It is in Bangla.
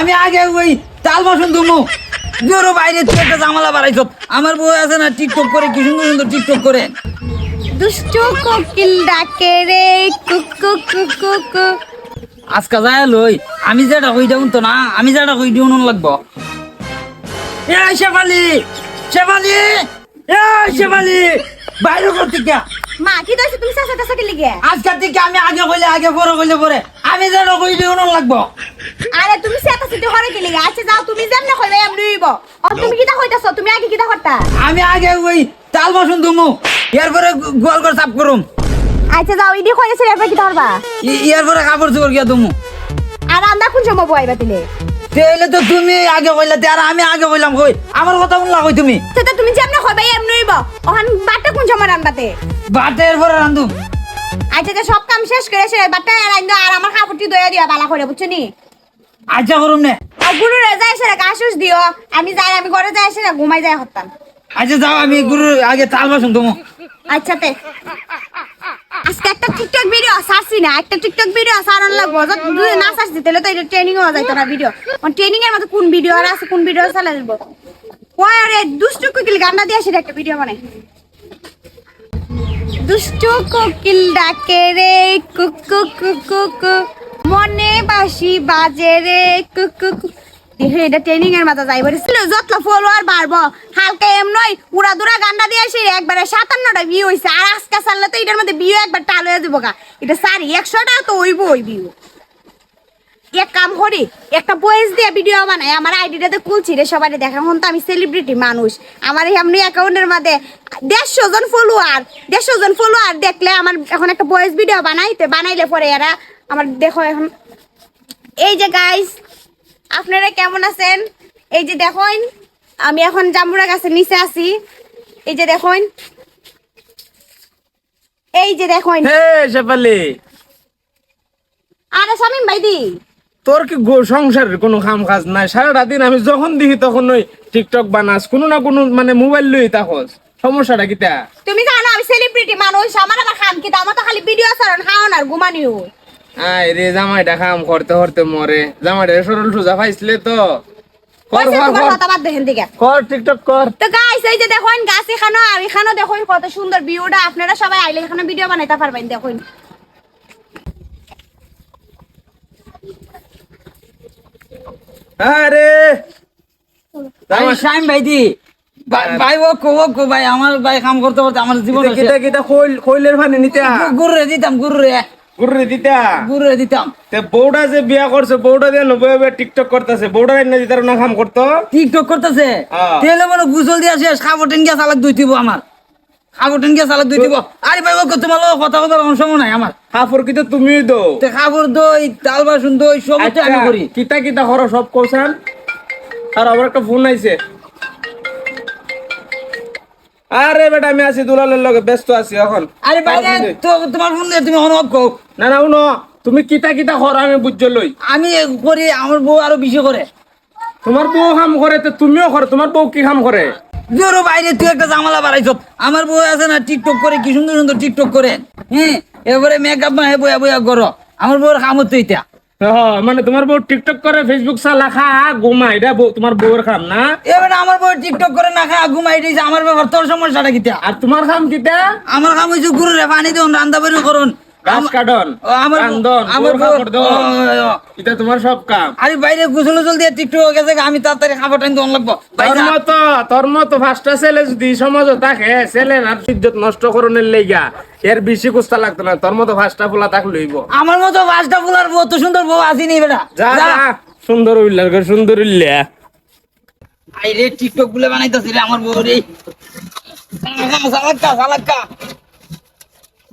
আমি আগে ওই তাল বাসন দুমু জোরো বাইরে তুই একটা জামালা বাড়াইছ। আমার বউ আছে না টিকটক করে কি সুন্দর সুন্দর টিকটক করে। দুষ্টু কোকিল ডাকে রে কুকু কুকু কু আজকা যায় লই আমি যেটা কই দেউন তো না আমি যেটা কই দিউন লাগবো। এ শেফালি শেফালি এ শেফালি বাইরে করতে কে মা কি দইছে তুমি সাসা টাসা কি লিগে? আজকাল থেকে আমি আগে কইলে আগে পরে কইলে পরে। আমি যেটা কই দিউন লাগবো। তুমি সেটা সিটি হরে লিগে আচ্ছা যাও তুমি যেমনে কইবে এমনি হইব। ও তুমি কিটা কইতাছো? তুমি আগে কিটা করতা আমি আগে ওই তাল বাসন দুমু এরপরে গোল করে সাফ করুম। আচ্ছা যাও ইডি কইছে এরপর কি ধরবা ই- এরপরে কাপড় চোপড় গিয়া দুমু আর আমরা কোন সময় বইবা দিলে তাহলে তো তুমি আগে কইলে আর আমি আগে কইলাম কই? আমার কথা শুনলা কই তুমি? সেটা তুমি যেমনে কইবে এমনি হইব। ওখান বাটটা কোন সময় রান্দাতে বাটে এরপরে রান্ধুম। আচ্ছা সব কাম শেষ করে সে রান্দো আর আমার কাপড়টি দইয়া দিও বালা করে বুঝছ নি? আচ্ছা করুম নে। গুরু রে যাই সে কাশুস দিও। আমি যাই আমি ঘরে যাই সে ঘুমাই যাই হতাম আচ্ছা যাও আমি গুরু আগে তাল বাসন দুমু আচ্ছা তে। আজকে একটা টিকটক ভিডিও সারছি না। একটা টিকটক ভিডিও সারান লাগবো। যদি না সারছি তাহলে তো এটা ট্রেনিং হওয়া যাইতো না ভিডিও। ট্রেনিং এর মধ্যে কোন ভিডিও আর আছে কোন ভিডিও চালা দেবো? ওই আরে দুষ্টু কোকিল গান্ডা দিয়ে আসি একটা ভিডিও বানাই। দুষ্টু কোকিল ডাকে রে কুকু কুকু কু মনে বাসি বাজে রে এর যত ফলোয়ার বাড়বো, হালকা দুরা দিয়ে আসি একবারে আর এটার মধ্যে একবার এটা তো এক কাম করি, একটা দিয়ে ভিডিও বানাই। আমার রে সবাই দেখা তো আমি সেলিব্রিটি মানুষ। আমার এমনি অ্যাকাউন্টের মধ্যে দেড়শো জন ফলোয়ার দেড়শো জন ফলোয়ার দেখলে আমার এখন একটা বয়েস ভিডিও বানাইতে, বানাইলে পরে এরা আমার দেখো এখন। এই যে গাইস আপনারা কেমন আছেন? এই যে দেখুন আমি এখন জাম্বুরা গাছের নিচে আছি। এই যে দেখুন এই যে দেখুন। শেফালি। আরে শামিম ভাইদি। তোর কি সংসারের কোনো কাম কাজ নাই? সারাটা দিন আমি যখন দেখি তখন ওই টিকটক বানাস কোনো না কোনো মানে মোবাইল লই তাকস সমস্যাটা কিতা? তুমি জানো আমি সেলিব্রিটি মানুষ আমার আবার খাম কি? আমার তো খালি ভিডিও সারন খাওয়ান আর ঘুমানিও। আয় রে জামাইটা কাম করতে করতে মরে। জামাইটা সরল সোজা পাইছিলে তো। কর কইছে কর তোমার কর। কথা বাদ দেখেন দিকে কর টিকটক কর। তো গাইস এই যে দেখুন গাছ এখানে আর এখানেও দেখুন কত সুন্দর ভিউটা আপনারা সবাই আইলে এখানে ভিডিও বানাইতে পারবেন দেখুন। আরে! ভাই শাইম ও কো ও কো ভাই আমার ভাই কাম করতে করতে আমার জীবন কইল কইলের ফানে নিতা। গুরু রে দিতাম গুরু রে গুররে দিতা। গুরু দিতাম। তে বউটা যে বিয়া করছে বউটা দিয়ে নব্বই হবে টিকটক করতেছে। বউটা না দিতার না কাম করতো? টিকটক করতেছে? হ্যাঁ। তেলে মনে গুসল দিয়া শেষ খাব গিয়া চালাক দুই দিব আমার। খাব টেন গিয়া চালাক দুই দিব আরে ভাই ও তোমার লগে কথা বলার নাই আমার। তুমিই দো। তে দই তাল বাসন দই সব তো আমি করি। আচ্ছা, কিতা কিতা সব কৌশল আর আমার একটা ফোন আইছে। আরে বেটা আমি আছি দুলালের লগে ব্যস্ত আছি এখন। আরে ভাই তো তোমার ফোন তুমি অনুভব কো না না উনো তুমি কিতা কিতা করো আমি বুঝছ লই। আমি করি আমার বউ আরও বেশি করে। তোমার বউ কাম করে তো তুমিও করো তোমার বউ কি কাম করে? জোরো বাইরে তুই একটা জামালা বাড়াইছ। আমার বউ আছে না টিকটক করে কি সুন্দর সুন্দর টিকটক করে। হ্যাঁ এবারে মেকআপ মাহে বয়া বয়া করো। আমার বউর কাম হতো এটা। মানে তোমার বউ টিকটক করে ফেসবুক চালা খা গোমা এটা তোমার বউয়ের খাম না? এবার আমার বউ টিকটক করে না খা ঘুমাই এটা আমার ব্যাপার তোর সমস্যাটা কিতা? আর তোমার খাম কিতা? আমার খাম হয়েছে গুরু রে পানি দিন রান্না বাড়ি করুন। গাছ কাটন। এটা তোমার সব কাম। আরে বাইরে দিয়ে টিকটক গেছে আমি তাড়াতাড়ি খাবার টাইম দন লাগবো ভাই তোর মতো তোর মতো ফার্স্টটা ছেলে যদি সমাজে থাকে ছেলের আর ইজ্জত নষ্ট করণের লেগা এর বেশি কুস্তা লাগতো না তোর মতো ফার্স্টটা ফুলা তাক লইব আমার মতো ফুলার বউ তো সুন্দর বউ আসিনি বেটা। যা সুন্দর উল্লার করে সুন্দর উল্লা টিকটকগুলো বানাইতেছি রে আমার বউ রে। সালাক্কা সালাক্কা।